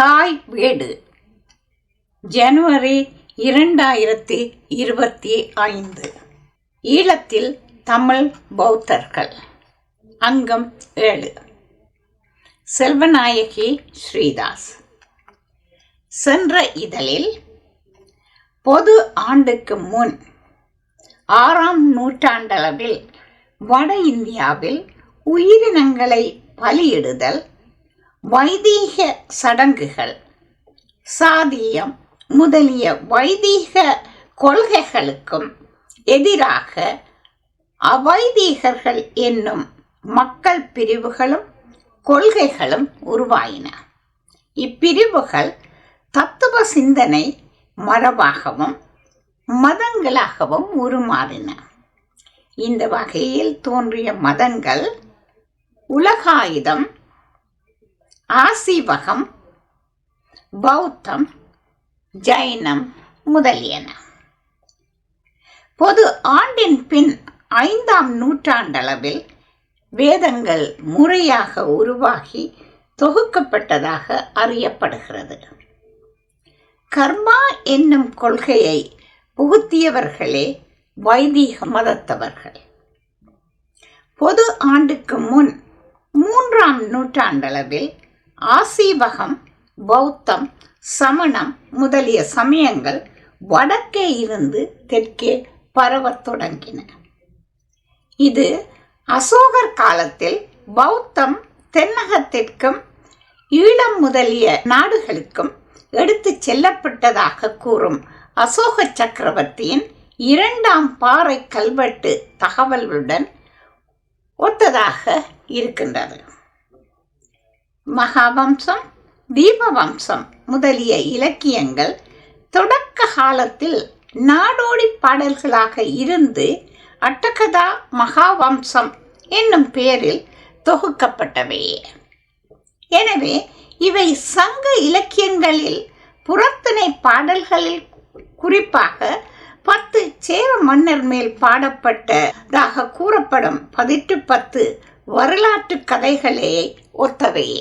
தாய் வீடு. ஜனவரி இரண்டாயிரத்தி இருபத்தி ஐந்து. ஈழத்தில் தமிழ் பௌத்தர்கள். அங்கம் ஏழு. செல்வநாயகி ஸ்ரீதாஸ். சென்ற இதழில் பொது ஆண்டுக்கு முன் ஆறாம் நூற்றாண்டளவில் வட இந்தியாவில் உயிரினங்களை பலியிடுதல் வைதீக சடங்குகள் சாதியம் முதலிய வைதீக கொள்கைகளுக்கும் எதிராக அவைதீகர்கள் என்னும் மக்கள் பிரிவுகளும் கொள்கைகளும் உருவாயின. இப்பிரிவுகள் தத்துவ சிந்தனை மரபாகவும் மதங்களாகவும் உருமாறின. இந்த வகையில் தோன்றிய மதங்கள் உலகாயுதம் ஆசீவகம் பௌத்தம் ஜைனம் முதலியன. பொது ஆண்டின் பின் ஐந்தாம் நூற்றாண்டளவில் வேதங்கள் முறையாக உருவாகி தொகுக்கப்பட்டதாக அறியப்படுகிறது. கர்மா என்னும் கொள்கையை புகுத்தியவர்களே வைதீக மதத்தவர்கள். பொது ஆண்டுக்கு முன் மூன்றாம் நூற்றாண்டளவில் ஆசீவகம் பௌத்தம் சமணம் முதலிய சமயங்கள் வடக்கே இருந்து தெற்கே பரவத் தொடங்கின. இது அசோகர் காலத்தில் பௌத்தம் தென்னகத்திற்கும் ஈழம் முதலிய நாடுகளுக்கும் எடுத்துச் செல்லப்பட்டதாக கூறும் அசோக சக்கரவர்த்தியின் இரண்டாம் பாறை கல்வெட்டு தகவல்களுடன் ஒத்ததாக இருக்கின்றது. மகாவம்சம் தீபவம்சம் முதலிய இலக்கியங்கள் தொடக்க காலத்தில் நாடோடி பாடல்களாக இருந்து அட்டகதா மகாவம்சம் என்னும் பெயரில் தொகுக்கப்பட்டவையே எனவே இவை சங்க இலக்கியங்களில் புறத்திணை பாடல்களில் குறிப்பாக பத்து சேர மன்னர் மேல் பாடப்பட்டதாக கூறப்படும் பதிட்டு பத்து வரலாற்று கதைகளே ஒத்தவையே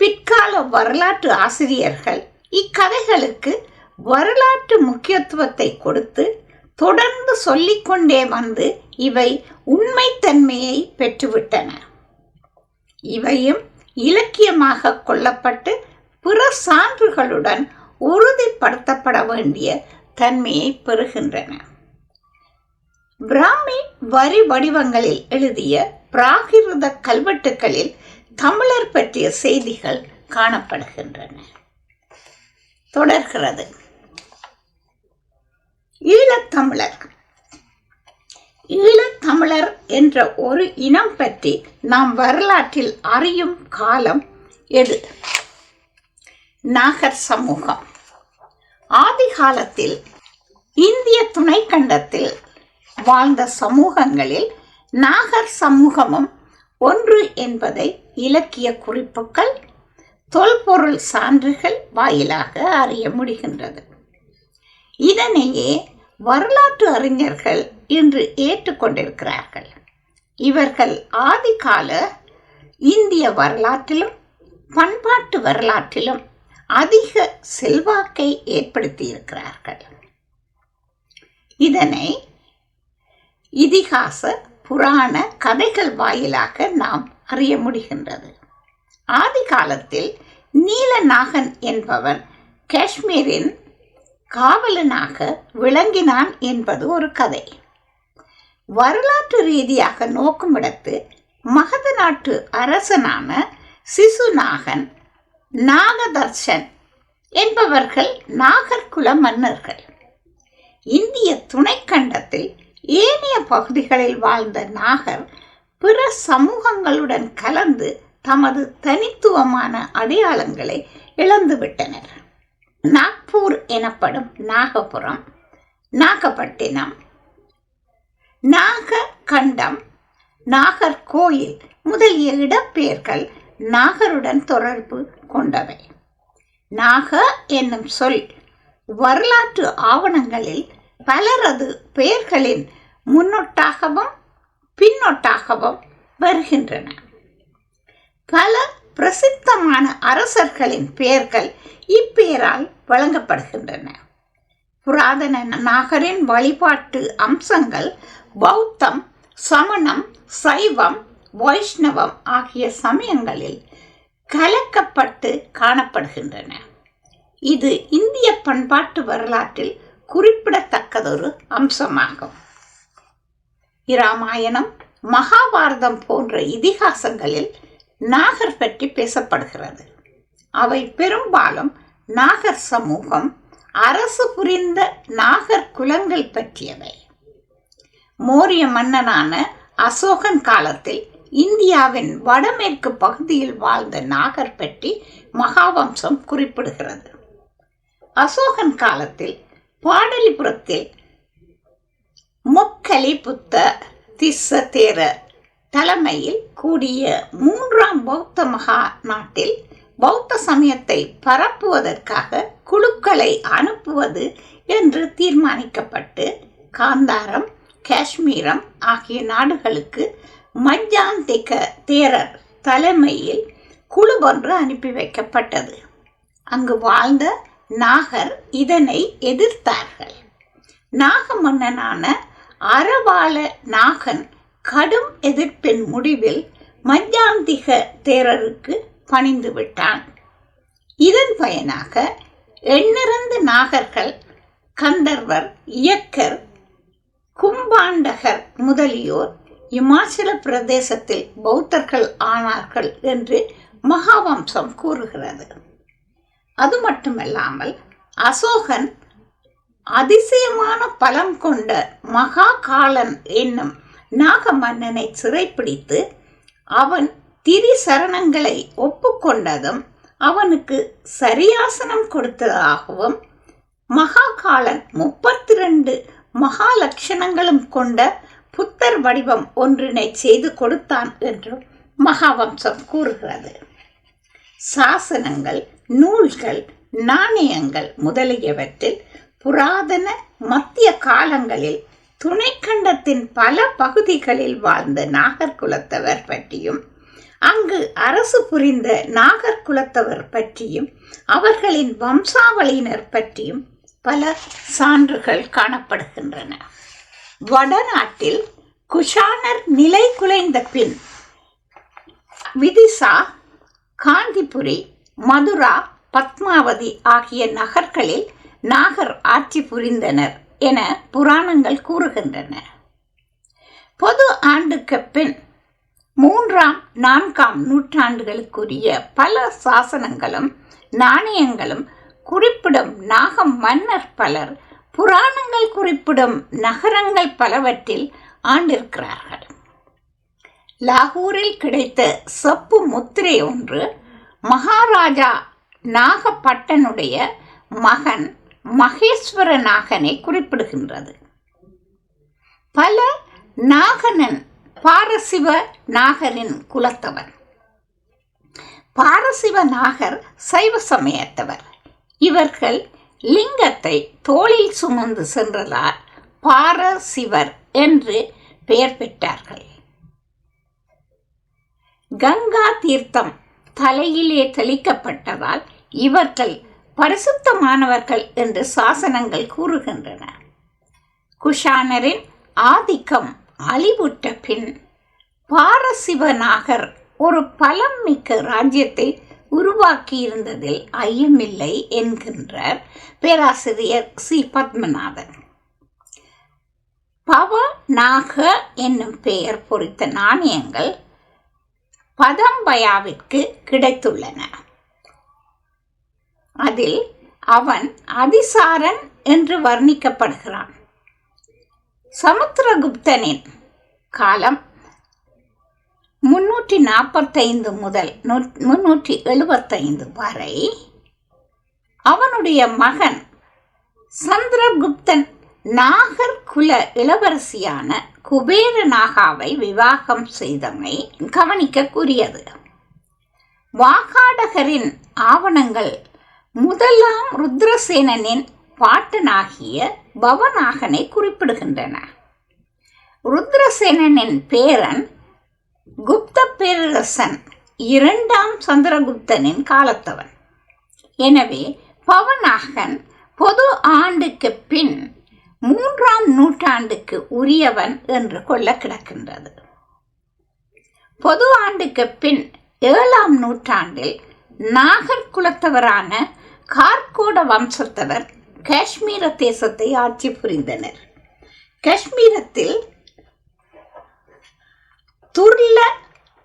பிற்கால வரலாற்று ஆசிரியர்கள் இக்கதைகளுக்கு வரலாற்று முக்கியத்துவத்தை கொடுத்து தொடர்ந்து சொல்லிக்கொண்டே வந்து இவை உண்மைத்தன்மையை பெற்றுவிட்டன. இவையும் இலக்கியமாக கொள்ளப்பட்டு பிற சான்றுகளுடன் உறுதிப்படுத்தப்பட வேண்டிய தன்மையை பெறுகின்றன. பிராமி வரி வடிவங்களில் எழுதிய பிராகிருத கல்வெட்டுகளில் தமிழர் பற்றிய செய்திகள் காணப்படுகின்றன. தொடர்கிறது. ஈழத்தமிழர் ஈழத்தமிழர் என்ற ஒரு இனம் பற்றி நாம் வரலாற்றில் அறியும் காலம் எது? நாகர் சமூகம். ஆதி காலத்தில் இந்திய துணைக்கண்டத்தில் வாழ்ந்த சமூகங்களில் நாகர் சமூகமும் ஒன்று என்பதை இலக்கிய குறிப்புகள் தொல்பொருள் சான்றுகள் வாயிலாக அறிய முடிகின்றது. இதனையே வரலாற்று அறிஞர்கள் இன்று ஏற்றுக்கொண்டிருக்கிறார்கள் இவர்கள் ஆதிகால இந்திய வரலாற்றிலும் பண்பாட்டு வரலாற்றிலும் அதிக செல்வாக்கை ஏற்படுத்தியிருக்கிறார்கள். இதனை இதிகாச புராண கதைகள் வாயிலாக நாம் அறிய முடிகின்றது. ஆதி காலத்தில் நீலநாகன் என்பவன் காஷ்மீரின் காவலனாக விளங்கினான் என்பது ஒரு கதை. வரலாற்று ரீதியாக நோக்குமிடத்து மகத நாட்டு அரசனான சிசுநாகன் நாகதர்ஷன் என்பவர்கள் நாகர்குல மன்னர்கள். இந்திய துணைக்கண்டத்தில் ஏனைய பகுதிகளில் வாழ்ந்த நாகர் பிற சமூகங்களுடன் கலந்து தமது தனித்துவமான அடையாளங்களை இழந்துவிட்டனர். நாக்பூர் எனப்படும் நாகபுரம் நாகப்பட்டினம் நாககண்டம் நாகர்கோயில் முதலிய இடப்பெயர்கள் நாகருடன் தொடர்பு கொண்டவை. நாக என்னும் சொல் வரலாற்று ஆவணங்களில் பலரது பெயர்களின் முன்னொட்டாகவும் பின்னொட்டாகவும் வருகின்றன. பல பிரசித்தமான அரசர்களின் பெயர்கள் இப்பெயரால் வழங்கப்படுகின்றன. புராதன நாகரின் வழிபாட்டு அம்சங்கள் பௌத்தம் சமணம் சைவம் வைஷ்ணவம் ஆகிய சமயங்களில் கலக்கப்பட்டு காணப்படுகின்றன. இது இந்திய பண்பாட்டு வரலாற்றில் குறிப்பிடத்தக்கதொரு அம்சமாகும். இராமாயணம் மகாபாரதம் போன்ற இதிகாசங்களில் நாகர் பற்றி பேசப்படுகிறது. அவை பெரும்பாலும் நாகர் சமூகம் அரசு புரிந்த நாகர் குலங்கள் பற்றியவை. மோரிய மன்னனான அசோகன் காலத்தில் இந்தியாவின் வடமேற்கு பகுதியில் வாழ்ந்த நாகர் பற்றி மகாவம்சம் குறிப்பிடுகிறது. அசோகன் காலத்தில் பாடலிபுரத்தில் முக்கலி புத்த திஸ்ஸ தேரர் தலைமையில் கூடிய மூன்றாம் பௌத்த மகா நாட்டில் பௌத்த சமயத்தை பரப்புவதற்காக குழுக்களை அனுப்புவது என்று தீர்மானிக்கப்பட்டு காந்தாரம் காஷ்மீரம் ஆகிய நாடுகளுக்கு மஜ்ஜாந்திக தேரர் தலைமையில் குழு ஒன்று அனுப்பி வைக்கப்பட்டது. அங்கு வாழ்ந்த நாகர் இதனை எதிர்த்தார்கள். நாக மன்னனான அறவாள நாகன் கடும் எதிர்ப்பின் முடிவில் மஞ்சாந்திக தேரருக்கு பணிந்து விட்டான். இதன் பயனாக எண்ணிறந்த நாகர்கள் கந்தர்வர் இயக்கர் கும்பாண்டகர் முதலியோர் இமாச்சல பிரதேசத்தில் பௌத்தர்கள் ஆனார்கள் என்று மகாவம்சம் கூறுகிறது. அது மட்டுமல்லாமல் அசோகன் அதிசயமான பலம் கொண்ட மகா காலன் என்னும் நாக மன்னனை சிறைப்பிடித்து அவன் திரிசரணங்களை ஒப்புக்கொண்டதும் அவனுக்கு சரியாசனம் கொடுத்ததாகவும் மகாகாலன் முப்பத்தி ரெண்டு மகாலட்சணங்களும் கொண்ட புத்தர் வடிவம் ஒன்றினை செய்து கொடுத்தான் என்றும் மகாவம்சம் கூறுகிறது. சாசனங்கள் நூல்கள் நாணயங்கள் முதலியவற்றில் புராதன மத்திய காலங்களில் துணைக்கண்டத்தின் பல பகுதிகளில் வாழ்ந்த நாகர்குலத்தவர் பற்றியும் அங்கு அரசு புரிந்த நாகர்குலத்தவர் பற்றியும் அவர்களின் வம்சாவளியினர் பற்றியும் பல சான்றுகள் காணப்படுகின்றன. வடநாட்டில் குஷானர் நிலை குலைந்த பின் விதிசா காந்திபுரி மதுரா பத்மாவதி ஆகிய நகர்களில் நாகர் ஆட்சி புரிந்தனர் என புராணங்கள் கூறுகின்றன. பொது ஆண்டுக்கு பின் மூன்றாம் நான்காம் நூற்றாண்டுகளுக்குரிய பல சாசனங்களும் நாணயங்களும் குறிப்பிடும் நாக மன்னர் பலர் புராணங்கள் குறிப்பிடும் நகரங்கள் பலவற்றில் ஆண்டிருக்கிறார்கள். லாகூரில் கிடைத்த செப்பு முத்திரை ஒன்று மகாராஜா நாகப்பட்டனுடைய மகன் மகேஸ்வர நாகனை குறிப்பிடுகின்றது. பல நாகனன் பாரசிவ நாகரின் குலத்தவர். பாரசிவ நாகர் சைவ சமயத்தவர். இவர்கள் லிங்கத்தை தோளில் சுமந்து சென்றதால் பாரசிவர் என்று பெயர் பெற்றார்கள். கங்கா தீர்த்தம் தலையிலே தெளிக்கப்பட்டதால் இவர்கள் பரிசுத்தமானவர்கள் என்று சாசனங்கள் கூறுகின்றன. குஷானரின் ஆதிக்கம் அழிவுற்ற பின் பாரசிவநாகர் ஒரு பலம் மிக்க ராஜ்யத்தை உருவாக்கியிருந்ததில் ஐயமில்லை என்கின்றார் பேராசிரியர் சி. பத்மநாதன். பவ நாக என்னும் பெயர் பொறித்த நாணயங்கள் பதம்பயாவிற்கு கிடைத்துள்ளன. அதில் அவன் அதிசாரன் என்று வர்ணிக்கப்படுகிறான். சமுத்திரகுப்தனின் காலம் முன்னூற்றி நாற்பத்தைந்து முதல் முன்னூற்றி எழுபத்தைந்து வரை அவனுடைய மகன் சந்திரகுப்தன் நாகர் குல இளவரசியான குபேர நாகாவை விவாகம் செய்தமை கவனிக்கக்கூடியது. வாகாடகரின் ஆவணங்கள் முதலாம் ருத்ரசேனனின் பாட்டனாகிய பவநாகனை குறிப்பிடுகின்றன. ருத்ரசேனனின் பேரன் குப்த பேரரசன் இரண்டாம் சந்திரகுப்தனின் காலத்தவன். எனவே பவனாகன் பொது ஆண்டுக்கு பின் மூன்றாம் நூற்றாண்டுக்கு உரியவன் என்று கொள்ள கிடக்கின்றது. பொது ஆண்டுக்கு பின் ஏழாம் நூற்றாண்டில் நாகர்குலத்தவரான கார்கோட வம்சத்தவர் காஷ்மீர தேசத்தை ஆட்சி புரிந்தனர். காஷ்மீரத்தில் துர்ல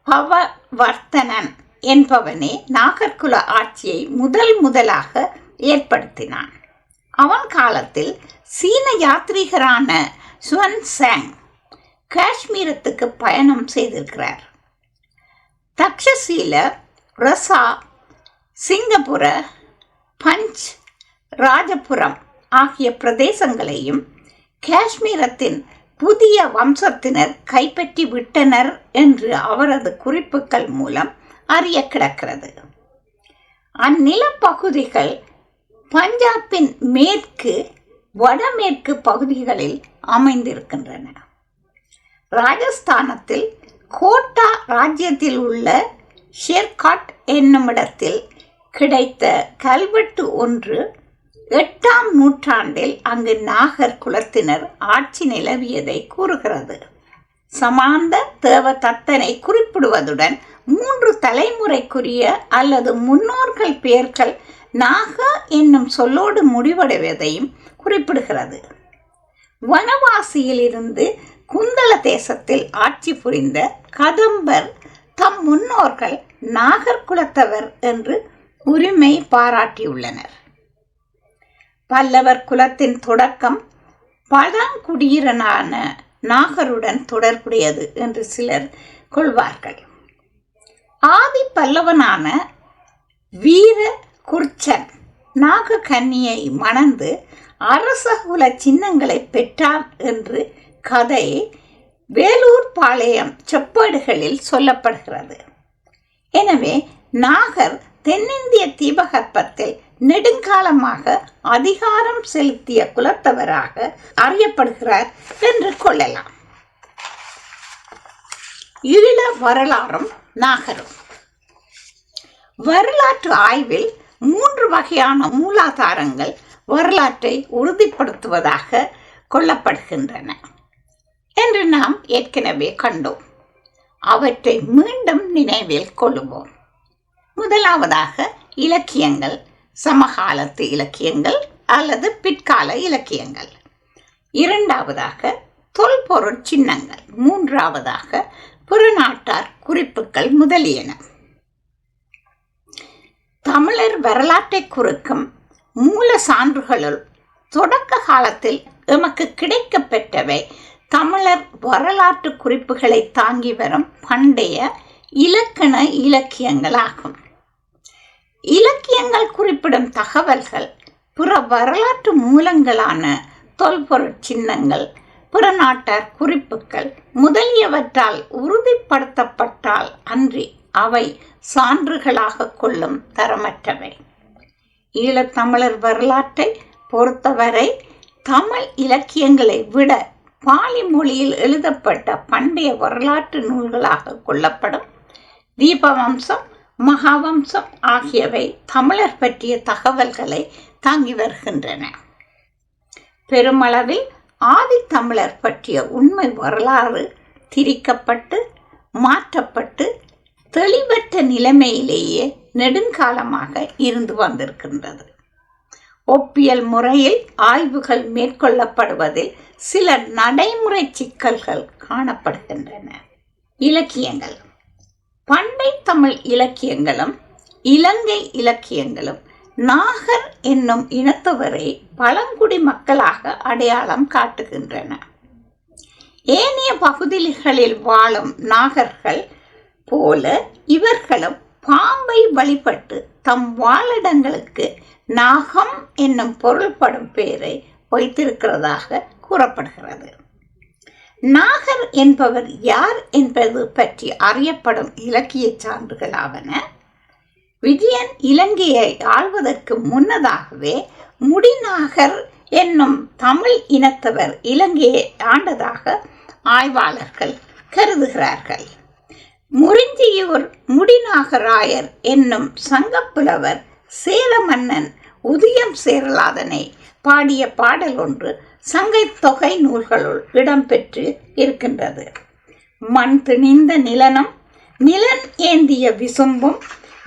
பவவர்த்தனன் என்பவனே நாகர்குல ஆட்சியை முதல் முதலாக ஏற்படுத்தினான். அவன் காலத்தில் சீன யாத்ரீகரான சுவன் சாங் காஷ்மீரத்துக்கு பயணம் செய்திருக்கிறார். தக்ஷசீல ரசா சிங்கப்புர பஞ்ச் ராஜபுரம் ஆகிய பிரதேசங்களையும் காஷ்மீரத்தின் புதிய வம்சத்தினர் கைப்பற்றி விட்டனர் என்று அவரது குறிப்புகள் மூலம் அறிய கிடக்கிறது. அந்நிலப்பகுதிகள் பஞ்சாபின் மேற்கு வடமேற்கு பகுதிகளில் அமைந்திருக்கின்றன. ராஜஸ்தானத்தில் கோட்டா ராஜ்யத்தில் உள்ள ஷேர்காட் என்னுமிடத்தில் கிடைத்த கல்வெட்டு ஒன்று எட்டாம் நூற்றாண்டில் அங்கு நாகர் குலத்தினர் ஆட்சி நிலவியதை கூறுகிறது. சமாந்த தேவதத்தனை குறிப்பிடுவதுடன் மூன்று தலைமுறைக்குரிய அல்லது முன்னோர்கள் பெயர்கள் நாக என்னும் சொல்லோடு முடிவடைவதையும் குறிப்பிடுகிறது. வனவாசியிலிருந்து குந்தள தேசத்தில் ஆட்சி புரிந்த கதம்பர் தம் முன்னோர்கள் நாகர்குலத்தவர் என்று உரிமை பாராட்டியுள்ளனர். பல்லவர் குலத்தின் தொடக்கம் பழங்குடியிரனான நாகருடன் தொடர்புடையது என்று சிலர் கொள்வார்கள். ஆதி பல்லவனான வீர குர்ச்சன் நாககன்னியை மணந்து அரசகுல சின்னங்களை பெற்றான் என்று கதை வேலூர் பாளையம் செப்பேடுகளில் சொல்லப்படுகிறது. எனவே நாகர் தென்னிந்திய தீபகற்பத்தில் நெடுங்காலமாக அதிகாரம் செலுத்திய குலத்தவராக அறியப்படுகிறார் என்று கொள்ளலாம். ஈழ வரலாறும் நாகரும். வரலாற்று ஆய்வில் மூன்று வகையான மூலாதாரங்கள் வரலாற்றை உறுதிப்படுத்துவதாக கொள்ளப்படுகின்றன என்று நாம் ஏற்கனவே கண்டோம். அவற்றை மீண்டும் நினைவில் கொள்ளுவோம் முதலாவதாக இலக்கியங்கள் சமகாலத்து இலக்கியங்கள் அல்லது பிற்கால இலக்கியங்கள். இரண்டாவதாக தொல்பொருள் சின்னங்கள். மூன்றாவதாக புறநாட்டார் குறிப்புகள் முதலியன. தமிழர் வரலாற்றை குறுக்கும் மூல சான்றுகளுள் தொடக்க காலத்தில் எமக்கு கிடைக்க பெற்றவை தமிழர் வரலாற்று குறிப்புகளை தாங்கி வரும் பண்டைய இலக்கண இலக்கியங்களாகும். இலக்கியங்கள் குறிப்பிடும் தகவல்கள் பிற வரலாற்று மூலங்களான தொல்பொருட் சின்னங்கள் புறநாட்டார் குறிப்புகள் முதலியவற்றால் உறுதிப்படுத்தப்பட்டால் அன்றி அவை சான்றுகளாக கொள்ளும் தரமற்றவை. ஈழத்தமிழர் வரலாற்றை பொறுத்தவரை தமிழ் இலக்கியங்களை விட பாலி மொழியில் எழுதப்பட்ட பண்டைய வரலாற்று நூல்களாக கொள்ளப்படும் தீபவம்சம் மகாவம்சம் ஆகியவை தமிழர் பற்றிய தகவல்களை தாங்கி வருகின்றன. பெருமளவில் ஆதித்தமிழர் பற்றிய உண்மை வரலாறு திரிக்கப்பட்டு மாற்றப்பட்டு தெளிவற்ற நிலைமையிலேயே நெடுங்காலமாக இருந்து வந்திருக்கின்றது. ஒப்பியல் முறையில் ஆய்வுகள் மேற்கொள்ளப்படுவதில் சில நடைமுறை சிக்கல்கள் காணப்படுகின்றன. இலக்கியங்கள். பண்டை தமிழ் இலக்கியங்களும் இலங்கை இலக்கியங்களும் நாகர் என்னும் இனத்தவரை பழங்குடி மக்களாக அடையாளம் காட்டுகின்றன. ஏனைய பகுதிகளில் வாழும் நாகர்கள் போல இவர்களும் பாம்பை வழிபட்டு தம் வாழிடங்களுக்கு நாகம் என்னும் பொருள்படும் பெயரை வைத்திருக்கிறதாக கூறப்படுகிறது. நாகர் என்பவர் யார் என்பது பற்றி அறியப்படும் இலக்கிய சான்றுகளாவன விஜயன் இலங்கையை ஆள்வதற்கு முன்னதாகவே முடிநாகர் என்னும் தமிழ் இனத்தவர் இலங்கையை ஆண்டதாக ஆய்வாளர்கள் கருதுகிறார்கள். முறிஞ்சியூர் முடிநாகராயர் என்னும் சங்கப்புலவர் சேர மன்னன் உதயம் சேரலாதனை பாடிய பாடல் ஒன்று சங்கை தொகை நூல்களுள் இடம்பெற்று இருக்கின்றது. மண் திணிந்த நிலனம் நிலன் ஏந்திய விசும்பும்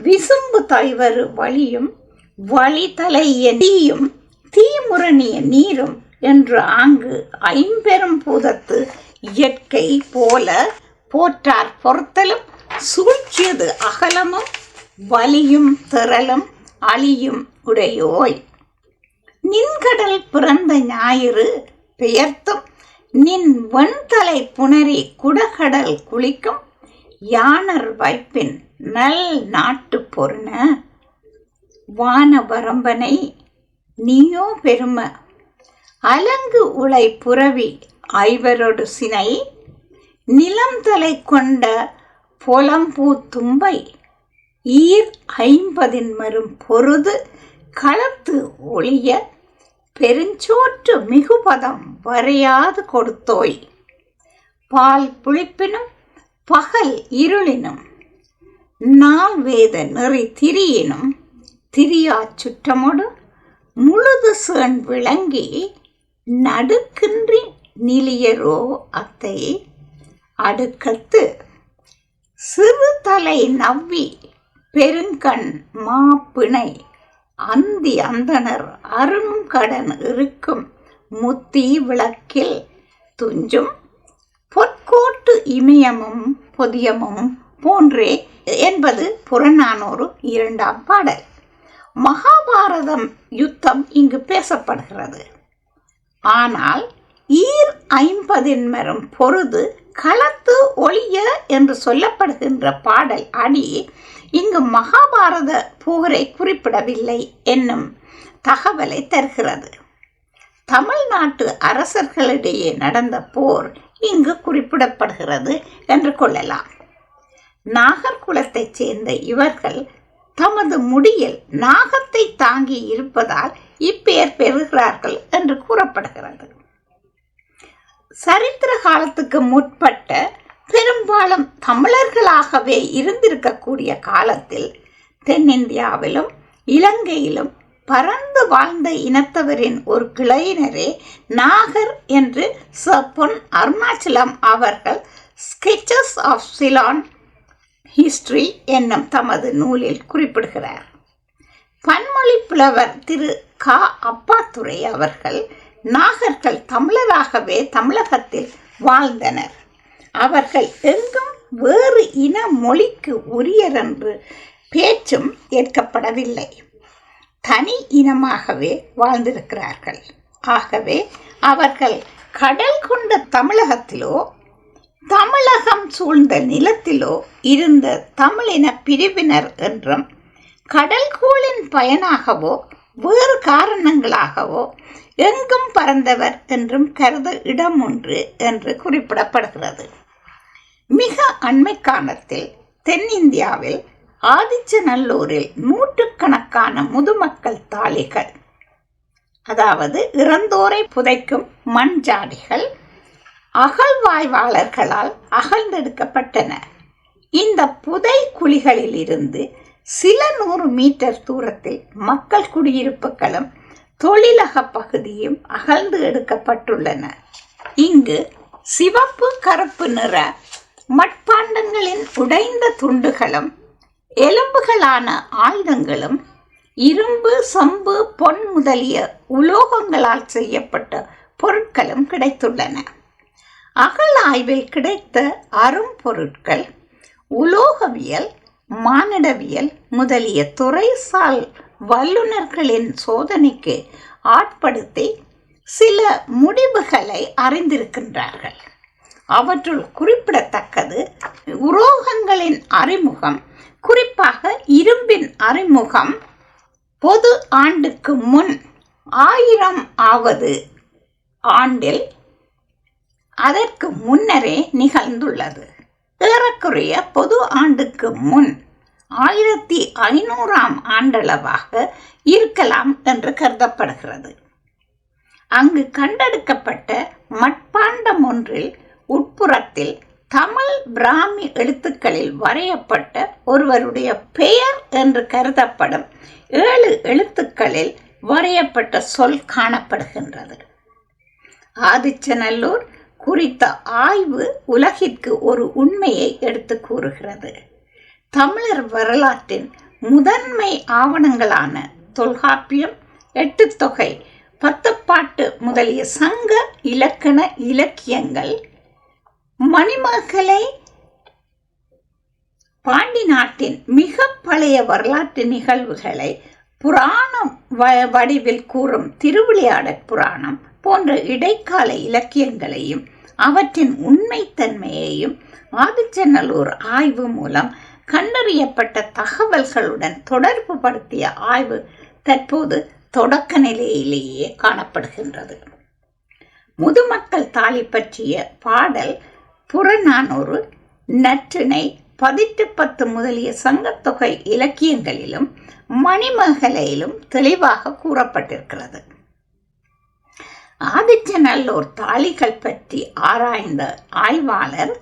விசும்பு தைவரு வழியும் வழித்தலை நீயும் தீமுரணிய நீரும் என்று ஆங்கு ஐம்பெரும் பூதத்து இயற்கை போல போற்றார் பொறுத்தலும் சூழ்ச்சியது அகலமும் வலியும் திரளும் அழியும் உடையோய். நின்கடல் பிறந்த ஞாயிறு பெயர்த்தும் நின் வெண்தலை புணரி குடகடல் குளிக்கும் யானர் வைப்பின் நல் நாட்டு பொருண வான வரம்பனை நீயோ பெரும. அலங்கு உளை புறவி ஐவரொடு சினை நிலம் தலை கொண்ட புலம்பூ தும்பை ஈர் ஐம்பதின் மரும் பொருது களத்து ஒளிய பெருஞ்சோற்று மிகுபதம் வரையாது கொடுத்தோய். பால் புளிப்பினும் பகல் இருளினும் நாள் வேத நெறி திரியினும் திரியா சுற்றமோடு முழுது சேண் விளங்கி நடுக்கின்றி நிலியரோ அத்தை. அடுக்கத்து சிறு தலை நவ்வி பெருங்கண் மாப்பிணை அந்தி அந்தனர் அருணும் கடன் இருக்கும். முத்தி விளக்கில் துஞ்சும் பொற்கோட்டு இமயமும் பொதியமும் போன்றே என்பது புறநானூறு இரண்டாம் பாடல். மகாபாரதம் யுத்தம் இங்கு பேசப்படுகிறது. ஆனால் ஈர் ஐம்பதின் மரும் பொருது களத்து ஒளிய என்று சொல்லப்படுகின்ற பாடல் அடி இங்கு மகாபாரத போரை குறிப்பிடவில்லை என்னும் தகவலை தருகிறது. தமிழ்நாட்டு அரசர்களிடையே நடந்த போர் இங்கு குறிப்பிடப்படுகிறது என்று கொள்ளலாம். நாகர்குலத்தைச் சேர்ந்த இவர்கள் தமது முடியில் நாகத்தை தாங்கி இருப்பதால் இப்பெயர் பெறுகிறார்கள் என்று கூறப்படுகிறது. சரித்திர காலத்துக்கு முற்பட்ட பெரும்பாலும் தமிழர்களாகவே இருந்திருக்கக்கூடிய காலத்தில் தென்னிந்தியாவிலும் இலங்கையிலும் பறந்து வாழ்ந்த இனத்தவரின் ஒரு கிளையினரே நாகர் என்று ச பொன் அருணாச்சலம் அவர்கள் ஸ்கெச்சஸ் ஆஃப் சிலான் ஹிஸ்டரி என்னும் தமது நூலில் குறிப்பிடுகிறார். பன்மொழி புலவர் திரு. கா. அப்பாத்துரை அவர்கள் நாகர்கள் தமிழராகவே தமிழகத்தில் வாழ்ந்தனர். அவர்கள் எங்கும் வேறு இன மொழிக்கு உரியர் என்று பேச்சும் ஏற்கப்படவில்லை. தனி இனமாகவே வாழ்ந்திருக்கிறார்கள். ஆகவே அவர்கள் கடல் கொண்ட தமிழகத்திலோ தமிழகம் சூழ்ந்த நிலத்திலோ இருந்த தமிழின பிரிவினர் என்றும் கடல்கோளின் பயனாகவோ வேறு காரணங்களாகவோ எங்கும் பறந்தவர் என்றும் கருத இடம் ஒன்று என்று குறிப்பிடப்படுகிறது. மிக அண்மை காலத்தில் தென்னிந்தியாவில் ஆதிச்சநல்லூரில் நூற்றுக்கணக்கான முதுமக்கள் தாளிகள் அதாவது இறந்தோரை புதைக்கும் மண் ஜாடிகள் அகழ்வாய்வாளர்களால் அகழ்ந்தெடுக்கப்பட்டன. இந்த புதை குழிகளில் இருந்து சில நூறு மீட்டர் தூரத்தில் மக்கள் குடியிருப்புகளும் தொழிலக பகுதியும் அகழ்ந்து எடுக்கப்பட்டுள்ளன. இங்கு சிவப்பு கருப்பு நிற மட்பாண்டங்களின் உடைந்த துண்டுகளும் எலும்புகளான ஆயுதங்களும் இரும்பு சம்பு பொன் முதலிய உலோகங்களால் செய்யப்பட்ட பொருட்களும் கிடைத்துள்ளன. அகல் ஆய்வில் கிடைத்த அரும்பொருட்கள் உலோகவியல் மானிடவியல் முதலிய துறைசால் வல்லுநர்களின் சோதனைக்கு ஆட்படுத்தி சில முடிவுகளை அறிந்திருக்கின்றார்கள். அவற்றுள் குறிப்பிடத்தக்கது உரோகங்களின் அறிமுகம். குறிப்பாக இரும்பின் அறிமுகம் பொது ஆண்டுக்கு முன் ஆயிரம் ஆவது ஆண்டில் அதற்கு முன்னரே நிகழ்ந்துள்ளது. ஏறக்குறைய பொது ஆண்டுக்கு முன் ஆயிரத்தி ஐநூறாம் ஆண்டளவாக இருக்கலாம் என்று கருதப்படுகிறது. அங்கு கண்டெடுக்கப்பட்ட மட்பாண்டம் ஒன்றில் உட்புறத்தில் தமிழ் பிராமி எழுத்துக்களில் வரையப்பட்ட ஒருவருடைய பெயர் என்று கருதப்படும் ஏழு எழுத்துக்களில் வரையப்பட்ட சொல் காணப்படுகின்றது. ஆதிச்சநல்லூர் குறித்த ஆய்வு உலகிற்கு ஒரு உண்மையை எடுத்து கூறுகிறது. தமிழர் வரலாற்றின் முதன்மை ஆவணங்களான தொல்காப்பியம் எட்டுத்தொகை பத்துப்பாட்டு முதலிய சங்க இலக்கண இலக்கியங்கள் மணிமகளை பாண்டி நாட்டின் மிக பழைய வரலாற்று நிகழ்வுகளை புராணம் வடிவில் கூறும் திருவிளையாடற் புராணம் போன்ற இடைக்கால இலக்கியங்களையும் அவற்றின் உண்மைத்தன்மையையும் ஆதிச்சநல்லூர் ஆய்வு மூலம் கண்டறியப்பட்ட தகவல்களுடன் தொடர்பு படுத்திய ஆய்வு தற்போது தொடக்க நிலையிலேயே காணப்படுகின்றது. முதுமக்கள் தாலி பற்றிய பாடல் புறநானூறு நற்றிணை பதிட்டு பத்து முதலிய சங்கத்தொகை இலக்கியங்களிலும் மணிமகலையிலும் தெளிவாக கூறப்பட்டிருக்கிறது. ஆதிச்சநல்லூர் தாளிகள் பற்றி ஆராய்ந்த ஆய்வாளர்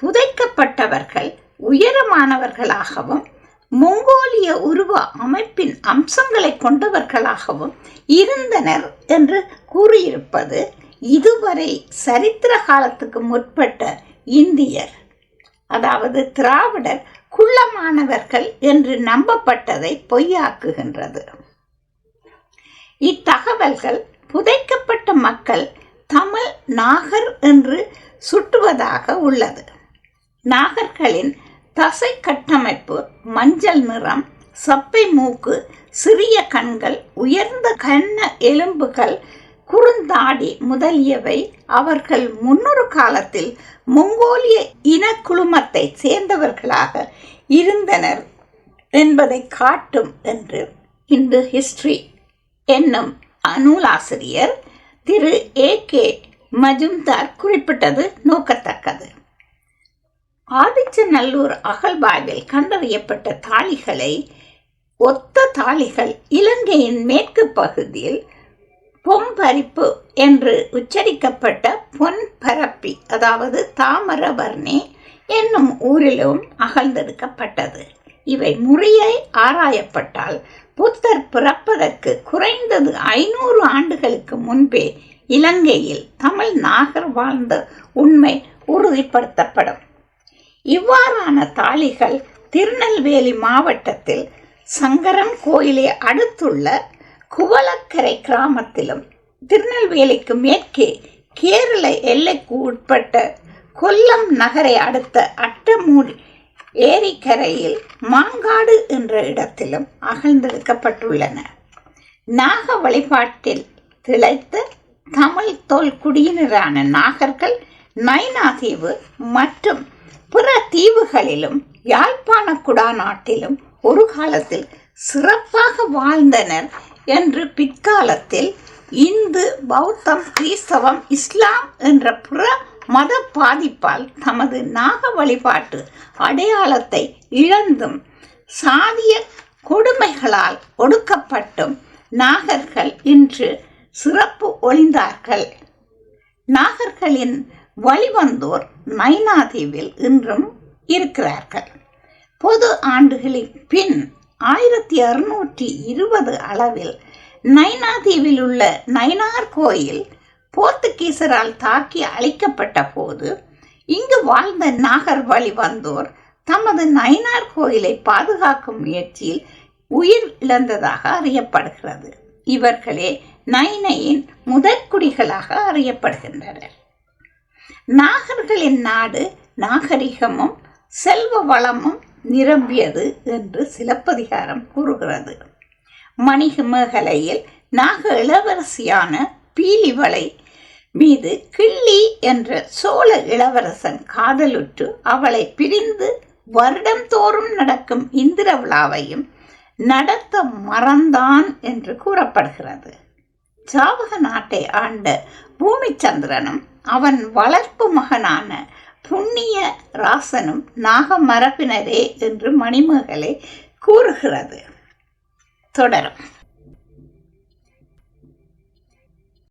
புதைக்கப்பட்டவர்கள் உயரமானவர்களாகவும் மொங்கோலிய உருவ அமைப்பின் அம்சங்களை கொண்டவர்களாகவும் இருந்தனர் என்று கூறியிருப்பது இதுவரை சரித்திர காலத்துக்கு முற்பட்ட இந்தியர் அதாவது திராவிடர் குள்ளமானவர்கள் என்று நம்பப்பட்டதை பொய்யாக்குகின்றது. இத்தகவல்கள் புதைக்கப்பட்ட மக்கள் தமிழ் நாகர் என்று சுட்டுவதாக உள்ளது. நாகர்களின் தசை கட்டமைப்பு மஞ்சள் நிறம் சப்பை மூக்கு சிறிய கண்கள் உயர்ந்த கண்ண எலும்புகள் குறுந்தாடி முதலியவை அவர்கள் முன்னொரு காலத்தில் மொங்கோலிய இனக்குழுமத்தை சேர்ந்தவர்களாக இருந்தனர் என்பதை காட்டும் என்று இந்து ஹிஸ்டரி என்னும் நூலாசிரியர் திரு ஏ கே மஜும்தார் குறிப்பிட்டது நோக்கத்தக்கது. ஆதிச்சநல்லூர் அகழ்வாய்வில் கண்டறியப்பட்ட தாளிகளை ஒத்த தாளிகள் இலங்கையின் மேற்கு பகுதியில் பொம்பரிப்பு என்று உச்சரிக்கப்பட்ட பொன் பரப்பி அதாவது தாமரவர்ணி என்னும் ஊரிலும் அகழ்ந்தெடுக்கப்பட்டது. இவை முறையை ஆராயப்பட்டால் புத்தர் பிறப்பதற்கு குறைந்தது ஐநூறு ஆண்டுகளுக்கு முன்பே இலங்கையில் தமிழ் நாகர் வாழ்ந்த உண்மை உறுதிப்படுத்தப்படும். இவ்வாறான தாளிகள் திருநெல்வேலி மாவட்டத்தில் சங்கரன் கோயிலை அடுத்துள்ள குவளக்கரை கிராமத்திலும் திருநெல்வேலிக்கு மேற்கே கேரள எல்லைக்கு உட்பட்ட கொல்லம் நகரை அடுத்த அட்டமூடி ஏரிக்கரையில் மாங்காடு என்ற இடத்திலும் அகழ்ந்தெடுக்கப்பட்டுள்ளன நாக வழிபாட்டில் திளைத்த தமிழ் தோல் குடியினரான நாகர்கள் நைனாதீவு மற்றும் பிற தீவுகளிலும் யாழ்ப்பாண குடாநாட்டிலும் ஒரு காலத்தில் சிறப்பாக வாழ்ந்தனர் என்று பிற்காலத்தில் இந்து பௌத்தம் கிறிஸ்தவம் இஸ்லாம் என்ற புற மத பாதிப்பால் தமது நாக வழிபாட்டு அடையாளத்தை இழந்தும் சாதிய கொடுமைகளால் ஒடுக்கப்பட்டும் நாகர்கள் இன்று சிறப்பு ஒளிந்தார்கள் நாகர்களின் வழிவந்தோர் நைனாதீவில் இன்றும் இருக்கிறார்கள். பொது ஆண்டுகளின் பின் ஆயிரத்தி அறுநூற்றி இருபது அளவில் நைனாதீவில் உள்ள நைனார் கோயில் போர்த்துகீசரால் தாக்கி அழிக்கப்பட்ட போது இங்கு வாழ்ந்த நாகர் வழி வந்தோர் தமது நைனார் கோயிலை பாதுகாக்கும் முயற்சியில் உயிர் இழந்ததாக அறியப்படுகிறது. இவர்களே நைனையின் முதற்குடிகளாக அறியப்படுகின்றனர். நாகர்களின் நாடு நாகரிகமும் செல்வ வளமும் நிரம்பியது என்று சிலப்பதிகாரம் கூறுகிறது. மணிமேகலையில் நாக இளவரசியான பீலிவளை மீது கிள்ளி என்ற சோழ இளவரசன் காதலுற்று அவளை பிரிந்து வருடம் தோறும் நடக்கும் இந்திர விழாவையும் நடத்த மறந்தான் என்று கூறப்படுகிறது. சாவக நாட்டை ஆண்ட பூமிச்சந்திரனும் அவன் வளர்ப்பு மகனான புண்ணிய ராசனும் நாக மரபினரே என்று மணிமகளை கூறுகிறது. தொடரும்.